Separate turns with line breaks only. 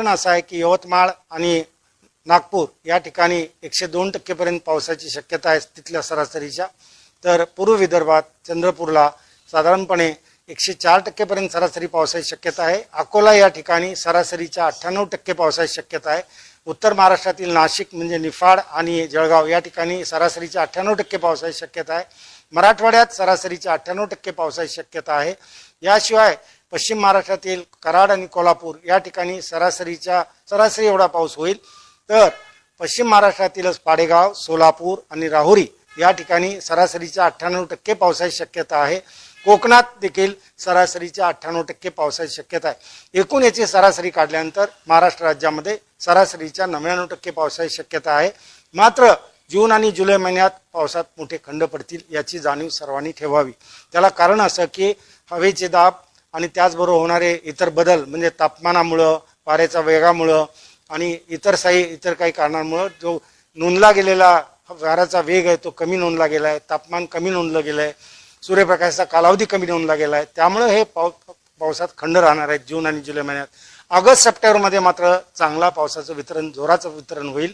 Pattern असं आहे की यवतमाळ आणि नागपूर या ठिकाणी एकशे दोन टक्केपर्यंत पावसाची शक्यता आहे तिथल्या सरासरीच्या. तर पूर्व विदर्भात चंद्रपूरला साधारणपणे एकशे चार टक्केपर्यंत सरासरी पावसाची शक्यता आहे. अकोला या ठिकाणी सरासरीच्या अठ्ठ्याण्णव टक्के पावसाची शक्यता आहे. उत्तर महाराष्ट्रातील नाशिक म्हणजे निफाड आणि जळगाव या ठिकाणी सरासरीच्या अठ्ठ्याण्णव टक्के पावसाची शक्यता आहे. मराठवाड्यात सरासरीच्या अठ्ठ्याण्णव टक्के पावसाची शक्यता आहे. याशिवाय पश्चिम महाराष्ट्रातील कराड आणि कोल्हापूर या ठिकाणी सरासरीच्या सरासरी एवढा पाऊस होईल. तर पश्चिम महाराष्ट्रातीलच पाडेगाव सोलापूर आणि राहुरी या ठिकाणी सरासरीच्या अठ्ठ्याण्णव टक्के पावसाची शक्यता आहे. कोकणात देखील सरासरीच्या अठ्ठ्याण्णव टक्के पावसाची शक्यता आहे. एकूण याची सरासरी काढल्यानंतर महाराष्ट्र राज्यामध्ये सरासरीच्या नव्याण्णव टक्के पावसाची शक्यता आहे. मात्र जून आणि जुलै महिन्यात पावसात मोठे खंड पडतील याची जाणीव सर्वांनी ठेवावी. त्याला कारण असं की हवेचे दाब आणि त्याचबरोबर होणारे इतर बदल म्हणजे तापमानामुळं वाऱ्याच्या वेगामुळं आणि इतर साई इतर काही कारणांमुळं जो नोंदला गेलेला वाऱ्याचा वेग आहे तो कमी नोंदला गेला आहे तापमान कमी नोंदलं गेलं आहे सूर्यप्रकाशाचा कालावधी कमी नोंदला गेला आहे त्यामुळं हे पाव पावसात खंड राहणार आहेत जून आणि जुलै महिन्यात. ऑगस्ट सप्टेंबरमध्ये मात्र चांगला पावसाचं वितरण जोराचं वितरण होईल.